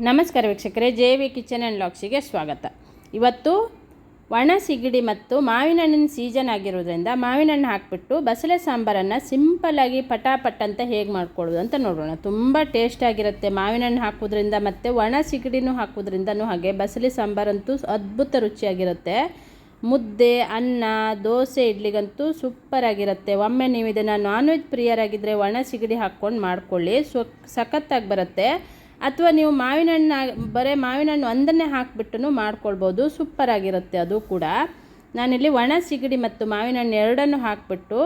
ನಮಸ್ಕಾರ ವೀಕ್ಷಕರೇ, J V kitchen and ಲಾಕ್ಸಿಗೆ ಸ್ವಾಗತ. ಇವತ್ತು ಒಣ ಸಿಗಡಿ ಮತ್ತು ಮಾವಿನ ಹಣ್ಣಿನ ಸೀಸನ್ ಆಗಿರೋದ್ರಿಂದ ಮಾವಿನ ಹಣ್ಣು ಹಾಕಿಬಿಟ್ಟು ಬಸಳೆ ಸಾಂಬಾರನ್ನು ಸಿಂಪಲ್ಲಾಗಿ ಪಟಾಪಟ್ ಅಂತ ಹೇಗೆ ಮಾಡ್ಕೊಳ್ಳೋದು ಅಂತ ನೋಡೋಣ. ತುಂಬ ಟೇಸ್ಟ್ ಆಗಿರುತ್ತೆ ಮಾವಿನ ಹಣ್ಣು ಹಾಕೋದ್ರಿಂದ ಮತ್ತು ಒಣ ಸಿಗಡಿನೂ ಹಾಕೋದ್ರಿಂದನೂ ಹಾಗೆ ಬಸಳೆ ಸಾಂಬಾರಂತೂ ಅದ್ಭುತ ರುಚಿಯಾಗಿರುತ್ತೆ. ಮುದ್ದೆ, ಅನ್ನ, ದೋಸೆ, ಇಡ್ಲಿಗಂತೂ ಸೂಪರ್ ಆಗಿರುತ್ತೆ. ಒಮ್ಮೆ ನೀವು ಇದನ್ನು ನಾನ್ ವೆಜ್ ಪ್ರಿಯರಾಗಿದ್ದರೆ ಒಣ ಸಿಗಡಿ ಹಾಕ್ಕೊಂಡು ಮಾಡ್ಕೊಳ್ಳಿ. ಸೊ ಸಖತ್ತಾಗಿ ಬರುತ್ತೆ. ಅಥವಾ ನೀವು ಮಾವಿನ ಹಣ್ಣು ಬರೀ ಮಾವಿನ ಹಣ್ಣು ಒಂದನ್ನೇ ಹಾಕಿಬಿಟ್ಟು ಮಾಡ್ಕೊಳ್ಬೋದು. ಸೂಪರ್ ಆಗಿರುತ್ತೆ ಅದು ಕೂಡ. ನಾನಿಲ್ಲಿ ಒಣ ಸಿಗಡಿ ಮತ್ತು ಮಾವಿನ ಹಣ್ಣು ಎರಡನ್ನು ಹಾಕಿಬಿಟ್ಟು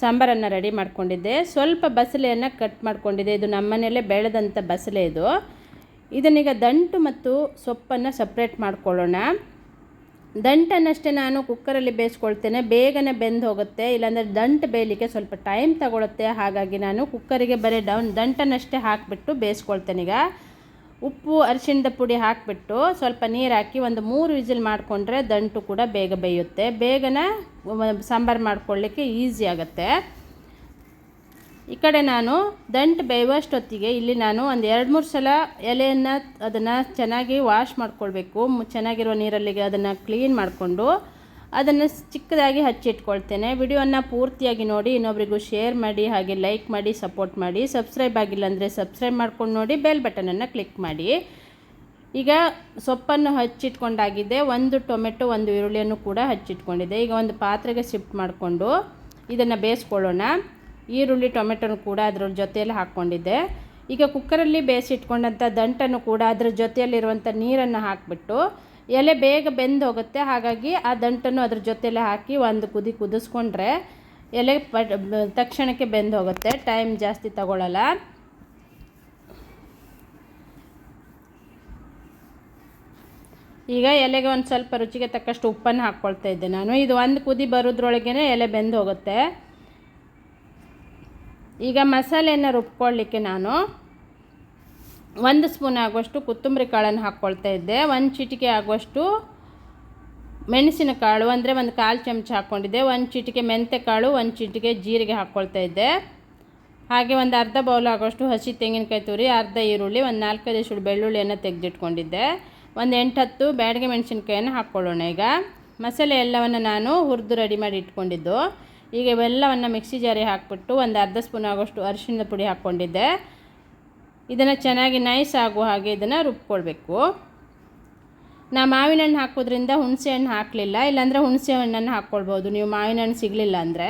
ಸಾಂಬಾರನ್ನು ರೆಡಿ ಮಾಡ್ಕೊಂಡಿದ್ದೆ. ಸ್ವಲ್ಪ ಬಸಳೆಯನ್ನು ಕಟ್ ಮಾಡಿಕೊಂಡಿದ್ದೆ. ಇದು ನಮ್ಮನೆಯಲ್ಲೇ ಬೆಳೆದಂಥ ಬಸಳೆ ಇದು. ಇದನ್ನೀಗ ದಂಟು ಮತ್ತು ಸೊಪ್ಪನ್ನು ಸಪ್ರೇಟ್ ಮಾಡ್ಕೊಳ್ಳೋಣ. ದಂಟನ್ನಷ್ಟೇ ನಾನು ಕುಕ್ಕರಲ್ಲಿ ಬೇಯಿಸ್ಕೊಳ್ತೇನೆ, ಬೇಗನೆ ಬೆಂದು ಹೋಗುತ್ತೆ, ಇಲ್ಲಾಂದರೆ ದಂಟು ಬೇಯಲಿಕ್ಕೆ ಸ್ವಲ್ಪ ಟೈಮ್ ತಗೊಳುತ್ತೆ. ಹಾಗಾಗಿ ನಾನು ಕುಕ್ಕರಿಗೆ ಬರೀ ಡೌನ್ ದಂಟನ್ನಷ್ಟೇ ಹಾಕಿಬಿಟ್ಟು ಬೇಯಿಸ್ಕೊಳ್ತೇನೆ ಈಗ. ಉಪ್ಪು, ಅರಿಶಿಣದ ಪುಡಿ ಹಾಕಿಬಿಟ್ಟು ಸ್ವಲ್ಪ ನೀರು ಹಾಕಿ ಒಂದು ಮೂರು ವಿಜಿಲ್ ಮಾಡಿಕೊಂಡ್ರೆ ದಂಟು ಕೂಡ ಬೇಗ ಬೇಯುತ್ತೆ. ಬೇಗನೆ ಸಾಂಬಾರು ಮಾಡ್ಕೊಳ್ಳಿಕ್ಕೆ ಈಸಿ ಆಗುತ್ತೆ. ಈ ಕಡೆ ನಾನು ದಂಟು ಬೇಯುವಷ್ಟೊತ್ತಿಗೆ ಇಲ್ಲಿ ನಾನು ಒಂದು ಎರಡು ಮೂರು ಸಲ ಎಲೆಯನ್ನು ಅದನ್ನು ಚೆನ್ನಾಗಿ ವಾಶ್ ಮಾಡ್ಕೊಳ್ಬೇಕು. ಚೆನ್ನಾಗಿರೋ ನೀರಲ್ಲಿಗೆ ಅದನ್ನು ಕ್ಲೀನ್ ಮಾಡಿಕೊಂಡು ಅದನ್ನು ಚಿಕ್ಕದಾಗಿ ಹಚ್ಚಿಟ್ಕೊಳ್ತೇನೆ ವಿಡಿಯೋನ ಪೂರ್ತಿಯಾಗಿ ನೋಡಿ, ಇನ್ನೊಬ್ರಿಗೂ ಶೇರ್ ಮಾಡಿ, ಹಾಗೆ ಲೈಕ್ ಮಾಡಿ, ಸಪೋರ್ಟ್ ಮಾಡಿ, ಸಬ್ಸ್ಕ್ರೈಬ್ ಆಗಿಲ್ಲ ಅಂದರೆ ಸಬ್ಸ್ಕ್ರೈಬ್ ಮಾಡ್ಕೊಂಡು ನೋಡಿ, ಬೆಲ್ ಬಟನನ್ನು ಕ್ಲಿಕ್ ಮಾಡಿ. ಈಗ ಸೊಪ್ಪನ್ನು ಹಚ್ಚಿಟ್ಕೊಂಡಾಗಿದೆ. ಒಂದು ಟೊಮೆಟೊ, ಒಂದು ಈರುಳ್ಳಿಯನ್ನು ಕೂಡ ಹಚ್ಚಿಟ್ಕೊಂಡಿದೆ ಈಗ ಒಂದು ಪಾತ್ರೆಗೆ ಶಿಫ್ಟ್ ಮಾಡಿಕೊಂಡು ಇದನ್ನು ಬೇಯಿಸ್ಕೊಳ್ಳೋಣ. ಈರುಳ್ಳಿ, ಟೊಮೆಟೊನು ಕೂಡ ಅದ್ರ ಜೊತೆಯಲ್ಲಿ ಹಾಕ್ಕೊಂಡಿದ್ದೆ. ಈಗ ಕುಕ್ಕರಲ್ಲಿ ಬೇಯಿಸಿಟ್ಕೊಂಡಂಥ ದಂಟನ್ನು ಕೂಡ ಅದ್ರ ಜೊತೆಯಲ್ಲಿರುವಂಥ ನೀರನ್ನು ಹಾಕಿಬಿಟ್ಟು ಎಲೆ ಬೇಗ ಬೆಂದು ಹೋಗುತ್ತೆ. ಹಾಗಾಗಿ ಆ ದಂಟನ್ನು ಅದ್ರ ಜೊತೆಯಲ್ಲಿ ಹಾಕಿ ಒಂದು ಕುದಿ ಕುದಿಸ್ಕೊಂಡ್ರೆ ಎಲೆ ಪ ತಕ್ಷಣಕ್ಕೆ ಬೆಂದು ಹೋಗುತ್ತೆ. ಟೈಮ್ ಜಾಸ್ತಿ ತಗೊಳ್ಳಲ್ಲ ಈಗ ಎಲೆಗೆ ಒಂದು ಸ್ವಲ್ಪ ರುಚಿಗೆ ತಕ್ಕಷ್ಟು ಉಪ್ಪನ್ನು ಹಾಕ್ಕೊಳ್ತಾ ಇದ್ದೆ ನಾನು. ಇದು ಒಂದು ಕುದಿ ಬರೋದ್ರೊಳಗೇ ಎಲೆ ಬೆಂದು ಹೋಗುತ್ತೆ. ಈಗ ಮಸಾಲೆಯನ್ನು ರುಬ್ಕೊಳ್ಳಿಕ್ಕೆ ನಾನು ಒಂದು ಸ್ಪೂನ್ ಆಗುವಷ್ಟು ಕೊತ್ತಂಬರಿ ಕಾಳನ್ನು ಹಾಕ್ಕೊಳ್ತಾ ಇದ್ದೆ. ಒಂದು ಚಿಟಿಕೆ ಆಗುವಷ್ಟು ಮೆಣಸಿನಕಾಳು, ಅಂದರೆ ಒಂದು ಕಾಲು ಚಮಚ ಹಾಕ್ಕೊಂಡಿದ್ದೆ. ಒಂದು ಚಿಟಿಕೆ ಮೆಂತೆ ಕಾಳು ಒಂದು ಚಿಟಿಕೆ ಜೀರಿಗೆ ಹಾಕ್ಕೊಳ್ತಾ ಇದ್ದೆ. ಹಾಗೆ ಒಂದು ಅರ್ಧ ಬೌಲ್ ಆಗುವಷ್ಟು ಹಸಿ ತೆಂಗಿನಕಾಯಿ ತುರಿ, ಅರ್ಧ ಈರುಳ್ಳಿ, ಒಂದು ನಾಲ್ಕೈದು ಸುಡು ಬೆಳ್ಳುಳ್ಳಿಯನ್ನು ತೆಗೆದಿಟ್ಕೊಂಡಿದ್ದೆ. ಒಂದು ಎಂಟು ಹತ್ತು ಬ್ಯಾಡಿಗೆ ಮೆಣಸಿನ್ಕಾಯನ್ನು ಹಾಕ್ಕೊಳ್ಳೋಣ ಈಗ. ಮಸಾಲೆ ಎಲ್ಲವನ್ನು ನಾನು ಹುರಿದು ರೆಡಿ ಮಾಡಿ ಇಟ್ಕೊಂಡಿದ್ದು. ಈಗ ಇವೆಲ್ಲವನ್ನು ಮಿಕ್ಸಿ ಜಾರಿ ಹಾಕಿಬಿಟ್ಟು ಒಂದು ಅರ್ಧ ಸ್ಪೂನ್ ಆಗೋಷ್ಟು ಅರಿಶಿಣದ ಪುಡಿ ಹಾಕ್ಕೊಂಡಿದ್ದೆ. ಇದನ್ನು ಚೆನ್ನಾಗಿ ನೈಸ್ ಆಗುವ ಹಾಗೆ ಇದನ್ನು ರುಬ್ಕೊಳ್ಬೇಕು. ನಾ ಮಾವಿನ ಹಣ್ಣು ಹಾಕೋದ್ರಿಂದ ಹುಣಸೆ ಹಣ್ಣು ಹಾಕಲಿಲ್ಲ, ಇಲ್ಲಾಂದರೆ ಹುಣಸೆ ಹಣ್ಣನ್ನು ಹಾಕ್ಕೊಳ್ಬೋದು. ನೀವು ಮಾವಿನ ಹಣ್ಣು ಸಿಗಲಿಲ್ಲ ಅಂದರೆ.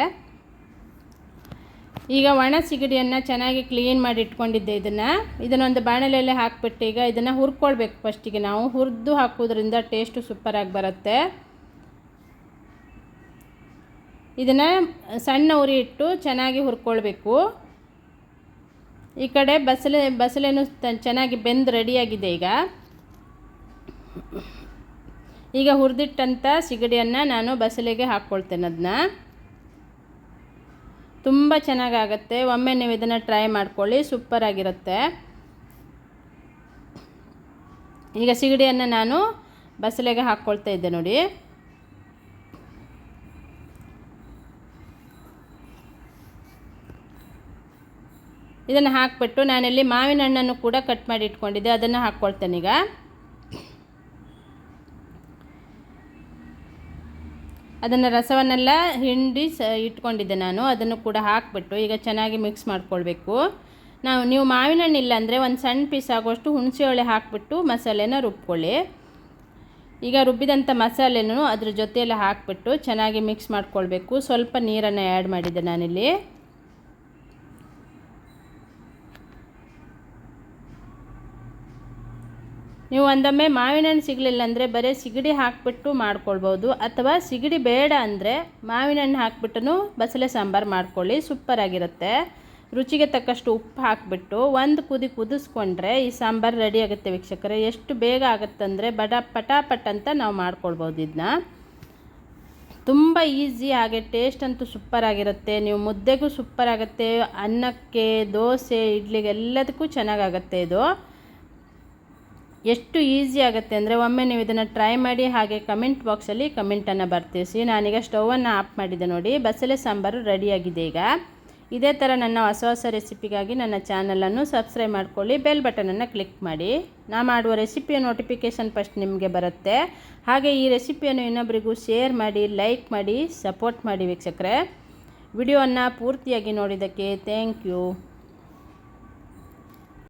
ಈಗ ಒಣ ಸಿಗಡಿಯನ್ನು ಚೆನ್ನಾಗಿ ಕ್ಲೀನ್ ಮಾಡಿ ಇಟ್ಕೊಂಡಿದ್ದೆ ಇದನ್ನು. ಇದನ್ನೊಂದು ಬಾಣಲೆಯಲ್ಲಿ ಹಾಕಿಬಿಟ್ಟು ಈಗ ಇದನ್ನು ಹುರ್ಕೊಳ್ಬೇಕು ಫಸ್ಟಿಗೆ ನಾವು. ಹುರಿದು ಹಾಕೋದ್ರಿಂದ ಟೇಸ್ಟು ಸೂಪರಾಗಿ ಬರುತ್ತೆ. ಇದನ್ನು ಸಣ್ಣ ಉರಿ ಇಟ್ಟು ಚೆನ್ನಾಗಿ ಹುರ್ಕೊಳ್ಬೇಕು. ಈ ಕಡೆ ಬಸಳೆ, ಬಸಳೆನೂ ಚೆನ್ನಾಗಿ ಬೆಂದು ರೆಡಿಯಾಗಿದೆ ಈಗ. ಈಗ ಹುರಿದಿಟ್ಟಂಥ ಸಿಗಡಿಯನ್ನು ನಾನು ಬಸಳೆಗೆ ಹಾಕ್ಕೊಳ್ತೇನೆ ಅದನ್ನ ತುಂಬ ಚೆನ್ನಾಗಾಗತ್ತೆ. ಒಮ್ಮೆ ನೀವು ಇದನ್ನು ಟ್ರೈ ಮಾಡ್ಕೊಳ್ಳಿ ಸೂಪರಾಗಿರುತ್ತೆ ಈಗ ಸಿಗಡಿಯನ್ನು ನಾನು ಬಸಳೆಗೆ ಹಾಕ್ಕೊಳ್ತಾ ಇದ್ದೆ ನೋಡಿ. ಇದನ್ನು ಹಾಕಿಬಿಟ್ಟು ನಾನಿಲ್ಲಿ ಮಾವಿನ ಹಣ್ಣನ್ನು ಕೂಡ ಕಟ್ ಮಾಡಿ ಇಟ್ಕೊಂಡಿದ್ದೆ, ಅದನ್ನು ಹಾಕ್ಕೊಳ್ತೇನೆ ಈಗ. ಅದನ್ನು ರಸವನ್ನೆಲ್ಲ ಹಿಂಡಿ ಸ, ಇಟ್ಕೊಂಡಿದ್ದೆ ನಾನು, ಅದನ್ನು ಕೂಡ ಹಾಕಿಬಿಟ್ಟು ಈಗ ಚೆನ್ನಾಗಿ ಮಿಕ್ಸ್ ಮಾಡ್ಕೊಳ್ಬೇಕು. ನಾವು, ನೀವು ಮಾವಿನ ಹಣ್ಣು ಇಲ್ಲ ಅಂದರೆ ಒಂದು ಸಣ್ಣ ಪೀಸ್ ಆಗೋಷ್ಟು ಹುಣಸೆಹೊಳೆ ಹಾಕಿಬಿಟ್ಟು ಮಸಾಲೆನ ರುಬ್ಕೊಳ್ಳಿ. ಈಗ ರುಬ್ಬಿದಂಥ ಮಸಾಲೆನೂ ಅದ್ರ ಜೊತೆಯಲ್ಲಿ ಹಾಕಿಬಿಟ್ಟು ಚೆನ್ನಾಗಿ ಮಿಕ್ಸ್ ಮಾಡ್ಕೊಳ್ಬೇಕು. ಸ್ವಲ್ಪ ನೀರನ್ನು ಆ್ಯಡ್ ಮಾಡಿದ್ದೆ ನಾನಿಲ್ಲಿ. ನೀವು ಒಂದೊಮ್ಮೆ ಮಾವಿನ ಹಣ್ಣು ಸಿಗಲಿಲ್ಲ ಅಂದರೆ ಬರೀ ಸಿಗಡಿ ಹಾಕಿಬಿಟ್ಟು ಮಾಡ್ಕೊಳ್ಬೋದು. ಅಥವಾ ಸಿಗಡಿ ಬೇಡ ಅಂದರೆ ಮಾವಿನ ಹಣ್ಣು ಹಾಕ್ಬಿಟ್ಟು ಬಸಳೆ ಸಾಂಬಾರು ಮಾಡ್ಕೊಳ್ಳಿ ಸೂಪರಾಗಿರುತ್ತೆ ರುಚಿಗೆ ತಕ್ಕಷ್ಟು ಉಪ್ಪು ಹಾಕಿಬಿಟ್ಟು ಒಂದು ಕುದಿ ಕುದಿಸ್ಕೊಂಡ್ರೆ ಈ ಸಾಂಬಾರು ರೆಡಿ ಆಗುತ್ತೆ ವೀಕ್ಷಕರೇ. ಎಷ್ಟು ಬೇಗ ಆಗುತ್ತಂದರೆ ಬಡ ಪಟಾಪಟ್ ಅಂತ ನಾವು ಮಾಡ್ಕೊಳ್ಬೋದು ಇದನ್ನ ತುಂಬ ಈಸಿ ಹಾಗೆ ಟೇಸ್ಟ್ ಅಂತೂ ಸೂಪರಾಗಿರುತ್ತೆ ನೀವು ಮುದ್ದೆಗೂ ಸೂಪರಾಗುತ್ತೆ ಅನ್ನಕ್ಕೆ, ದೋಸೆ, ಇಡ್ಲಿಗೆ ಎಲ್ಲದಕ್ಕೂ ಚೆನ್ನಾಗಾಗತ್ತೆ ಇದು. ಎಷ್ಟು ಈಸಿ ಆಗುತ್ತೆ ಅಂದರೆ ಒಮ್ಮೆ ನೀವು ಇದನ್ನು ಟ್ರೈ ಮಾಡಿ ಹಾಗೆ ಕಮೆಂಟ್ ಬಾಕ್ಸಲ್ಲಿ ಕಮೆಂಟನ್ನು ಬರ್ತಿಸಿ ನಾನೀಗ ಸ್ಟೌವನ್ನು ಆಫ್ ಮಾಡಿದೆ ನೋಡಿ. ಬಸಳೆ ಸಾಂಬಾರು ರೆಡಿಯಾಗಿದೆ ಈಗ. ಇದೇ ಥರ ನನ್ನ ಹೊಸ ಹೊಸ ರೆಸಿಪಿಗಾಗಿ ನನ್ನ ಚಾನಲನ್ನು ಸಬ್ಸ್ಕ್ರೈಬ್ ಮಾಡ್ಕೊಳ್ಳಿ. ಬೆಲ್ ಬಟನನ್ನು ಕ್ಲಿಕ್ ಮಾಡಿ. ನಾ ಮಾಡುವ ರೆಸಿಪಿಯ ನೋಟಿಫಿಕೇಷನ್ ಫಸ್ಟ್ ನಿಮಗೆ ಬರುತ್ತೆ. ಹಾಗೆ ಈ ರೆಸಿಪಿಯನ್ನು ಇನ್ನೊಬ್ಬರಿಗೂ ಶೇರ್ ಮಾಡಿ ಲೈಕ್ ಮಾಡಿ ಸಪೋರ್ಟ್ ಮಾಡಿ ವೀಕ್ಷಕರೇ. ವಿಡಿಯೋವನ್ನು ಪೂರ್ತಿಯಾಗಿ ನೋಡಿದ್ದಕ್ಕೆ ಥ್ಯಾಂಕ್ ಯು